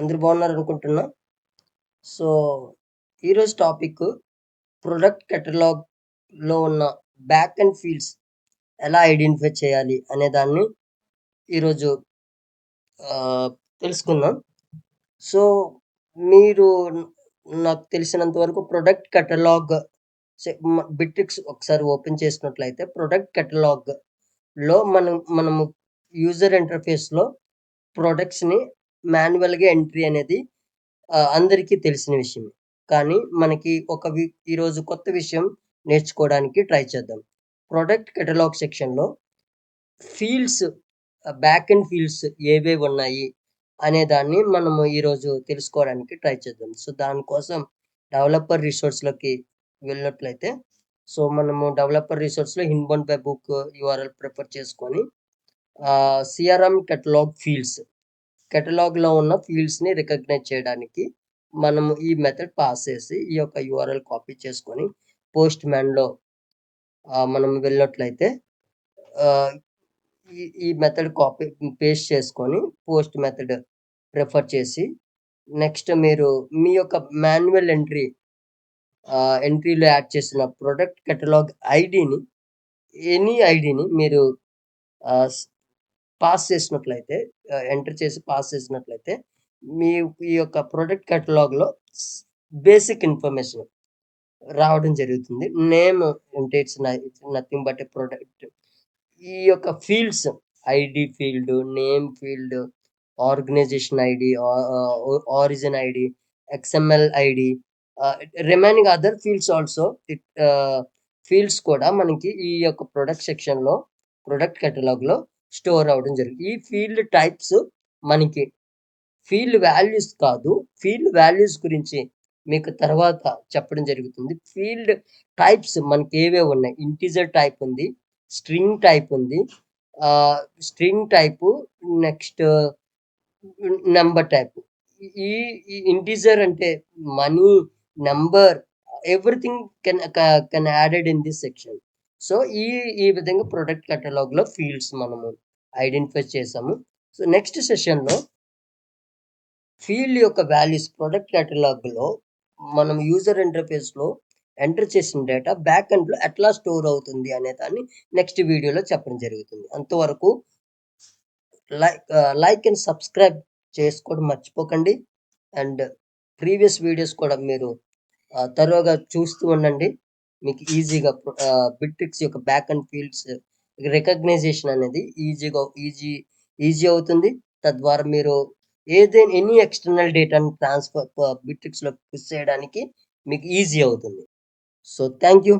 అందరు బాగున్నారు అనుకుంటున్నా. సో, ఈరోజు టాపిక్ ప్రొడక్ట్ కెటలాగ్లో ఉన్న బ్యాక్ అండ్ ఫీల్డ్స్ ఎలా ఐడెంటిఫై చేయాలి అనే దాన్ని ఈరోజు తెలుసుకుందాం. సో, మీరు నాకు తెలిసినంత వరకు ప్రొడక్ట్ కెటలాగ్ బిట్రిక్స్ ఒకసారి ఓపెన్ చేసినట్లయితే ప్రొడక్ట్ కెటలాగ్లో మనం మనము యూజర్ ఇంటర్ఫేస్‌లో ప్రొడక్ట్స్‌ని మాన్యువల్‌గా ఎంట్రీ అనేది అందరికీ తెలిసిన విషయం కానీ మనకి ఒక వి ఈరోజు కొత్త విషయం నేర్చుకోవడానికి ట్రై చేద్దాం. ప్రొడక్ట్ కెటలాగ్ సెక్షన్‌లో ఫీల్డ్స్ బ్యాక్ అండ్ ఫీల్డ్స్ ఏవేవి ఉన్నాయి అనే దాన్ని మనము ఈరోజు తెలుసుకోవడానికి ట్రై చేద్దాం. సో, దానికోసం డెవలపర్ రిసోర్స్‌లోకి వెళ్ళినట్లయితే సో, మనము డెవలపర్ రిసోర్స్‌లో హిన్బోన్ బై బుక్ యూఆర్ఎల్ ప్రిఫర్ చేసుకొని సిఆర్ఎం కెటలాగ్ ఫీల్డ్స్ కెటలాగ్లో ఉన్న ఫీల్డ్స్‌ని రికగ్నైజ్ చేయడానికి మనము ఈ మెథడ్ పాస్ చేసి ఈ యొక్క యూఆర్ఎల్ కాపీ చేసుకొని పోస్ట్ మ్యాన్‌లో మనం వెళ్ళినట్లయితే ఈ ఈ మెథడ్ కాపీ పేస్ట్ చేసుకొని పోస్ట్ మెథడ్ ప్రిఫర్ చేసి నెక్స్ట్ మీరు మీ యొక్క మాన్యువల్ ఎంట్రీ ఎంట్రీలో యాడ్ చేసిన ప్రొడక్ట్ కెటలాగ్ ఐడిని ఎనీ ఐడిని మీరు పాస్ చేసినట్లయితే ఎంటర్ చేసి పాస్ చేసినట్లయితే మీ ఈ యొక్క ప్రొడక్ట్ కేటలాగ్‌లో బేసిక్ ఇన్ఫర్మేషన్ రావడం జరుగుతుంది. నేమ్ అంటే it's it's nothing but a product. ఈ యొక్క fields ID field, name field, organisation ID origin ID XML ID remaining other fields also it fields కూడా మనకి ఈ యొక్క ప్రొడక్ట్ సెక్షన్‌లో ప్రొడక్ట్ కేటలాగ్‌లో స్టోర్ అవ్వడం జరిగింది. ఈ ఫీల్డ్ టైప్స్ మనకి ఫీల్డ్ వాల్యూస్ కాదు. ఫీల్డ్ వాల్యూస్ గురించి మీకు తర్వాత చెప్పడం జరుగుతుంది. ఫీల్డ్ టైప్స్ మనకి ఏవే ఉన్నాయి. ఇంటిజర్ టైప్ ఉంది. స్ట్రింగ్ టైప్ ఉంది. String type next number type. ఈ ఇంటీజర్ ఇంటిజర్ అంటే money, number everything can can added in this section. So, ఈ ఈ విధంగా ప్రొడక్ట్ కెటలాగ్లో ఫీల్డ్స్ మనము ఐడెంటిఫై చేసాము. సో, నెక్స్ట్ సెషన్‌లో ఫీల్డ్ యొక్క వాల్యూస్ ప్రొడక్ట్ కేటలాగ్‌లో మనం యూజర్ ఇంటర్ఫేస్‌లో ఎంటర్ చేసిన డేటా బ్యాక్ ఎండ్‌లో ఎట్లా స్టోర్ అవుతుంది అనే దాన్ని నెక్స్ట్ వీడియోలో చెప్పడం జరుగుతుంది. అంతవరకు లైక్ లైక్ అండ్ సబ్స్క్రైబ్ చేసుకోవడం మర్చిపోకండి. అండ్ ప్రీవియస్ వీడియోస్ కూడా మీరు ఆహ్, చూస్తూ ఉండండి. మీకు ఈజీగా బిట్రిక్స్ యొక్క బ్యాక్ అండ్ ఫీల్డ్స్ రికగ్నైజేషన్ అనేది ఈజీగా ఈజీ ఈజీ అవుతుంది. తద్వారా మీరు ఏదైనా ఎనీ ఎక్స్టర్నల్ డేటాను ట్రాన్స్‌ఫర్ బిట్రిక్స్‌లో పుష్ చేయడానికి మీకు ఈజీ అవుతుంది. So, thank you.